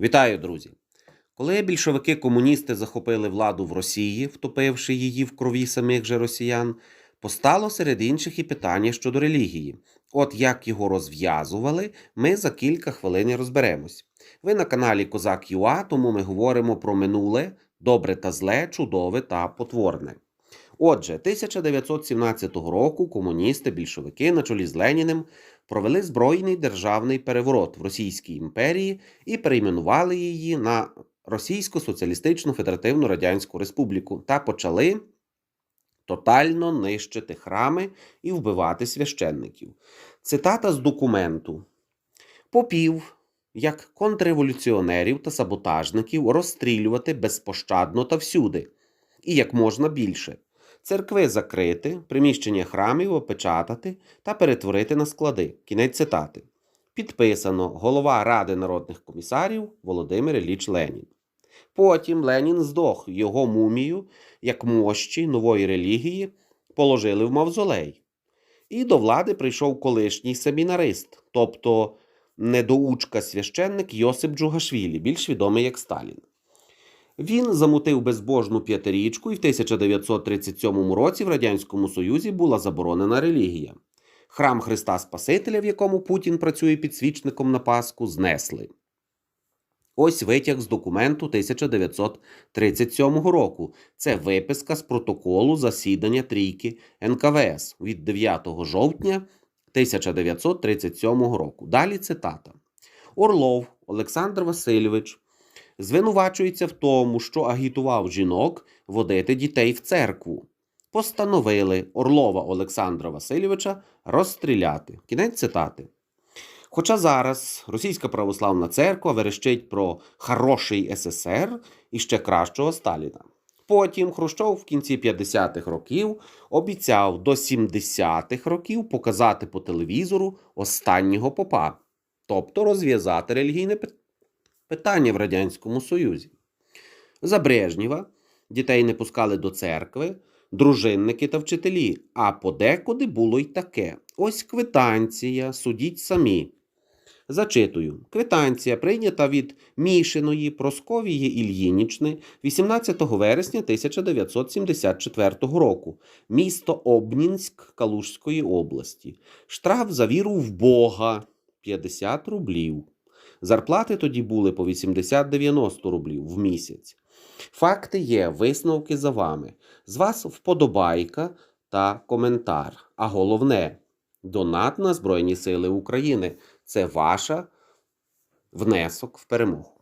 Вітаю, друзі! Коли більшовики-комуністи захопили владу в Росії, втопивши її в крові самих же росіян, постало серед інших і питання щодо релігії. От як його розв'язували, ми за кілька хвилин розберемось. Ви на каналі Козак ЮА, тому ми говоримо про минуле, добре та зле, чудове та потворне. Отже, 1917 року комуністи, більшовики на чолі з Леніним провели збройний державний переворот в Російській імперії і перейменували її на Російську Соціалістичну Федеративну Радянську Республіку та почали тотально нищити храми і вбивати священників. Цитата з документу: Попів, як контрреволюціонерів та саботажників, розстрілювати безпощадно та всюди, і як можна більше. Церкви закрити, приміщення храмів опечатати та перетворити на склади. Кінець цитати. Підписано голова Ради народних комісарів Володимир Ілліч Ленін. Потім Ленін здох, його мумію, як мощі нової релігії, положили в мавзолей. І до влади прийшов колишній семінарист, тобто недоучка священник Йосип Джугашвілі, більш відомий як Сталін. Він замутив безбожну п'ятирічку, і в 1937 році в Радянському Союзі була заборонена релігія. Храм Христа Спасителя, в якому Путін працює підсвічником на Пасху, знесли. Ось витяг з документу 1937 року. Це виписка з протоколу засідання трійки НКВС від 9 жовтня 1937 року. Далі цитата. Орлов Олександр Васильович звинувачується в тому, що агітував жінок водити дітей в церкву. Постановили Орлова Олександра Васильовича розстріляти. Кінець цитати. Хоча зараз Російська православна церква верещить про хороший СССР і ще кращого Сталіна. Потім Хрущов в кінці 50-х років обіцяв до 70-х років показати по телевізору останнього попа, тобто розв'язати релігійне питання питання в Радянському Союзі. За Брежнєва дітей не пускали до церкви, дружинники та вчителі, а подекуди було й таке. Ось квитанція, судіть самі. Зачитую. Квитанція прийнята від Мішиної Просковії Ільїнічни 18 вересня 1974 року. Місто Обнінськ Калужської області. Штраф за віру в Бога 50 рублів. Зарплати тоді були по 80-90 рублів в місяць. Факти є, висновки за вами. З вас вподобайка та коментар. А головне донат на Збройні Сили України це ваша внесок в перемогу.